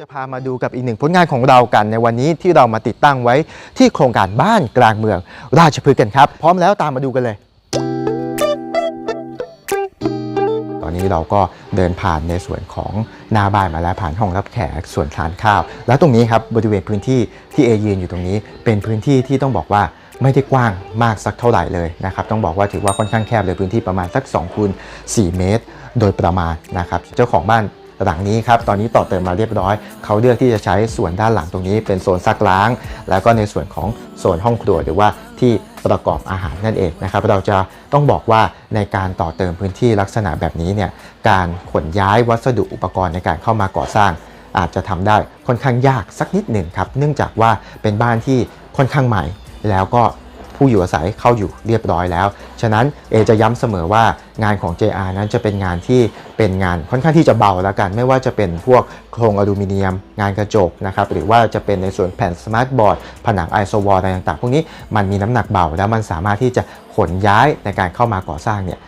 จะพามาดูกับอีกหนึ่งผลงานของเรากันในวันนี้ที่เรามาติดตั้งไว้ที่โครงการบ้านกลางเมือง ราชพฤกษ์กันครับ พร้อมแล้วตามมาดูกันเลย ตอนนี้เราก็เดินผ่านในส่วนของหน้าบ้านมาแล้วผ่านห้องรับแขกส่วนทานข้าว แล้วตรงนี้ครับบริเวณพื้นที่ที่เอยืนอยู่ตรงนี้ เป็นพื้นที่ที่ต้องบอกว่าไม่ได้กว้างมากสักเท่าไหร่เลยนะครับต้องบอกว่าถือว่าค่อนข้างแคบเลยพื้นที่ประมาณสัก2คูณ4เมตร โดยประมาณนะครับเจ้าของบ้าน หลังนี้ครับตอนนี้ต่อเติมมาเรียบร้อย เขาเลือกที่จะใช้ส่วนด้านหลังตรงนี้เป็นโซนซักล้าง แล้วก็ในส่วนของโซนห้องครัวหรือว่าที่ประกอบอาหารนั่นเองนะครับเราจะต้องบอกว่าในการต่อเติมพื้นที่ลักษณะแบบนี้เนี่ยการขนย้ายวัสดุอุปกรณ์ในการเข้ามาก่อสร้าง อาจจะทำได้ค่อนข้างยากสักนิดหนึ่งครับเนื่องจากว่าเป็นบ้านที่ค่อนข้างใหม่ แล้วก็ ผู้อยู่อาศัยเข้าอยู่เรียบร้อยแล้ว ฉะนั้นเอจะย้ำเสมอว่างานของ JR นั้นจะเป็นงานที่เป็นงานค่อนข้างที่จะเบาแล้วกัน ไม่ว่าจะเป็นพวกโครงอลูมิเนียม งานกระจกนะครับหรือว่าจะเป็นในส่วนแผ่นสมาร์ทบอร์ดผนังไอโซวอลอะไรต่างๆ พวกนี้มันมีน้ำหนักเบา แล้วมันสามารถที่จะขนย้ายในการเข้ามาก่อสร้างเนี่ย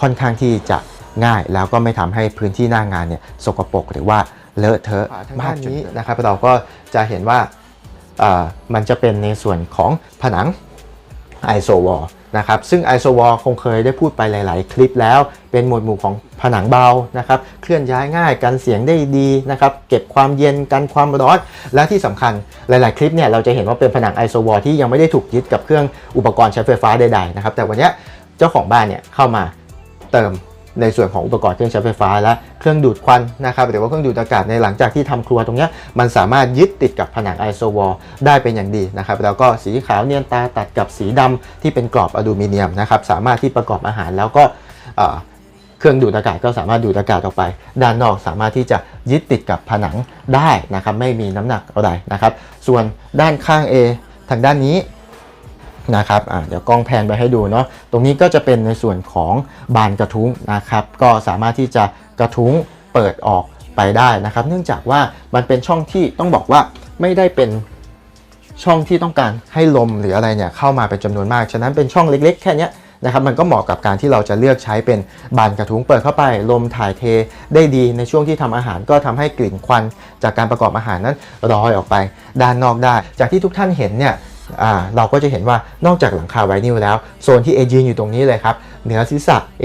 ค่อนข้างที่จะง่ายแล้วก็ไม่ทำให้พื้นที่หน้างานเนี่ยสกปรกหรือว่าเลอะเทอะมากนี้นะครับเราก็จะเห็นว่าเอ่อมันจะเป็นในส่วนของผนัง i s o w a l นะครับซึ่ง i s o w a l คงเคยได้พูดไปหลาย ๆ คลิปแล้ว เป็นหมวดหมู่ของผนังเบานะครับเคลื่อนย้ายง่ายกันเสียงได้ดีนะครับเก็บความเย็นกันความร้อน และที่สำคัญหลาย ๆ คลิปเนี่ยเราจะเห็นว่าเป็นผนัง i s o w a l ที่ยังไม่ได้ถูกยึดกับเครื่องอุปกรณ์ใช้ไฟฟ้าใด ๆ นะครับแต่วันนี้เจ้าของบ้านเนี่ยเข้ามาเติม ในส่วนของอุปกรณ์เครื่องใช้ไฟฟ้า และเครื่องดูดควันนะครับหรือว่าเครื่องดูดอากาศในหลังจากที่ทำครัวตรงเนี้ยมันสามารถยึดติดกับผนังไอโซวอลได้เป็นอย่างดีนะครับแล้วก็สีขาวเนียนตาตัดกับสีดำที่เป็นกรอบอลูมิเนียมนะครับสามารถที่ประกอบอาหารแล้วก็เครื่องดูดอากาศก็สามารถดูดอากาศออกไป ด้านนอกสามารถที่จะยึดติดกับผนังได้นะครับไม่มีน้ำหนักอะไรนะครับส่วนด้านข้าง A ทางด้านนี้ นะครับเดี๋ยวกล้องแพนไปให้ดูเนาะตรงนี้ก็จะเป็นในส่วนของบานกระทุ้งนะครับ ก็สามารถที่จะกระทุ้งเปิดออกไปได้นะครับ เนื่องจากว่ามันเป็นช่องที่ต้องบอกว่าไม่ได้เป็นช่องที่ต้องการให้ลมหรืออะไรเนี่ยเข้ามาเป็นจำนวนมาก ฉะนั้นเป็นช่องเล็กๆ แค่นี้นะครับมันก็เหมาะกับการที่เราจะเลือกใช้เป็นบานกระทุ้งเปิดเข้าไป ลมถ่ายเทได้ดีในช่วงที่ทำอาหารก็ทำให้กลิ่นควัน จากการประกอบอาหารนั้นลอยออกไป ด้านนอกได้ จากที่ทุกท่านเห็นเนี่ย เราก็จะเห็นว่านอกจากหลังคาไวนิลแล้ว โซนที่เอยืนอยู่ตรงนี้เลยครับ เหนือศีรษะ A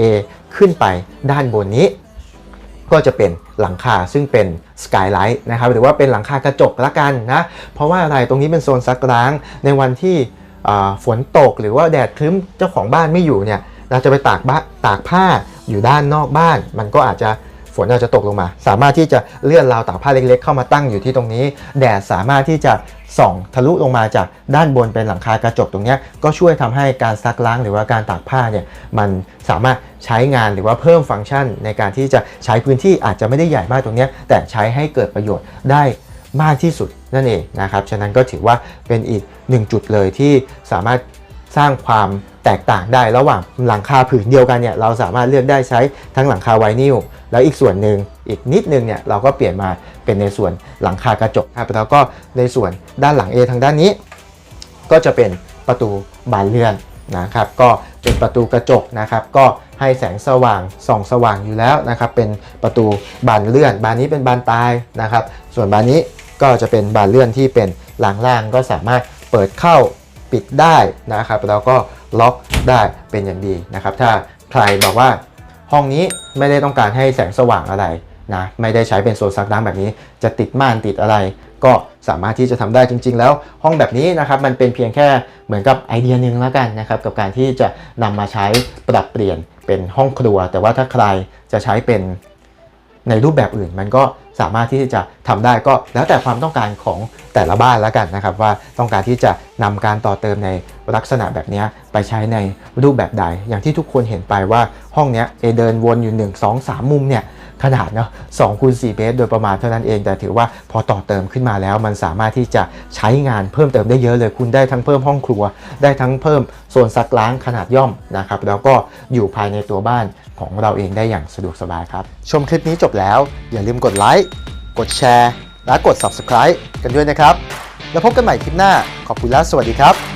ขึ้นไปด้านบนนี้ ก็จะเป็นหลังคาซึ่งเป็นสกายไลท์นะครับ หรือว่าเป็นหลังคากระจกละกันนะ เพราะว่าอะไรตรงนี้เป็นโซนซักล้างในวันที่ฝนตกหรือว่าแดดครึ้มเจ้าของบ้านไม่อยู่เนี่ยเราจะไปตากบ้าตากผ้าอยู่ด้านนอกบ้าน มันก็อาจจะ ฝนอาจจะตกลงมา สามารถที่จะเลื่อนราวตากผ้าเล็กๆ เข้ามาตั้งอยู่ที่ตรงนี้ แดดสามารถที่จะส่องทะลุลงมาจากด้านบนเป็นหลังคากระจกตรงนี้ก็ช่วยทำให้การซักล้างหรือว่าการตากผ้าเนี่ยมันสามารถใช้งานหรือว่าเพิ่มฟังก์ชัน ในการที่จะใช้พื้นที่อาจจะไม่ได้ใหญ่มากตรงนี้แต่ใช้ให้เกิดประโยชน์ได้มากที่สุดนั่นเองนะครับ ฉะนั้นก็ถือว่าเป็นอีกหนึ่งจุดเลยที่สามารถสร้างความ แตกต่างได้ระหว่างหลังคาผืนเดียวกันเนี่ยเราสามารถเลือกได้ใช้ทั้งหลังคาไวนิลแล้วอีกส่วนหนึ่งอีกนิดนึงเนี่ยเราก็เปลี่ยนมาเป็นในส่วนหลังคากระจกครับแล้วก็ในส่วนด้านหลัง A ทางด้านนี้ ก็จะเป็นประตูบานเลื่อนนะครับก็เป็นประตูกระจกนะครับก็ให้แสงสว่างส่องสว่างอยู่แล้วนะครับเป็นประตูบานเลื่อน บานนี้เป็นบานตายนะครับ ส่วนบานนี้ก็จะเป็นบานเลื่อนที่เป็นหลังล่างก็สามารถเปิดเข้าปิดได้นะครับแล้วก็ ล็อกได้เป็นอย่างดีนะครับ ถ้าใครบอกว่าห้องนี้ไม่ได้ต้องการให้แสงสว่างอะไรนะไม่ได้ใช้เป็นโซนซักน้ำแบบนี้ จะติดม่านติดอะไร ก็สามารถที่จะทำได้จริง ๆ แล้วห้องแบบนี้นะครับมันเป็นเพียงแค่เหมือนกับไอเดียหนึ่งแล้วกันนะครับกับการที่จะนำมาใช้ปรับเปลี่ยนเป็นห้องครัว แต่ว่าถ้าใครจะใช้เป็น ในรูปแบบอื่น มันก็สามารถที่จะทำได้ก็แล้วแต่ความต้องการของแต่ละบ้านแล้วกันนะครับ ว่าต้องการที่จะนำการต่อเติมในลักษณะแบบนี้ไปใช้ในรูปแบบใด อย่างที่ทุกคนเห็นไปว่าห้องเนี้ยเอเดินวนอยู่ 1 2 3 มุมเนี่ย ขนาดเนาะ2คูณ4เมตรโดยประมาณเท่านั้นเอง แต่ถือว่าพอต่อเติมขึ้นมาแล้ว มันสามารถที่จะใช้งานเพิ่มเติมได้เยอะเลย คุณได้ทั้งเพิ่มห้องครัว ได้ทั้งเพิ่มโซนซักล้างขนาดย่อมนะครับ แล้วก็อยู่ภายในตัวบ้านของเราเองได้อย่างสะดวกสบายครับ ชมคลิปนี้จบแล้ว อย่าลืมกดไลค์กดแชร์ และกด subscribe กันด้วยนะครับ แล้วพบกันใหม่คลิปหน้าขอบคุณและสวัสดีครับ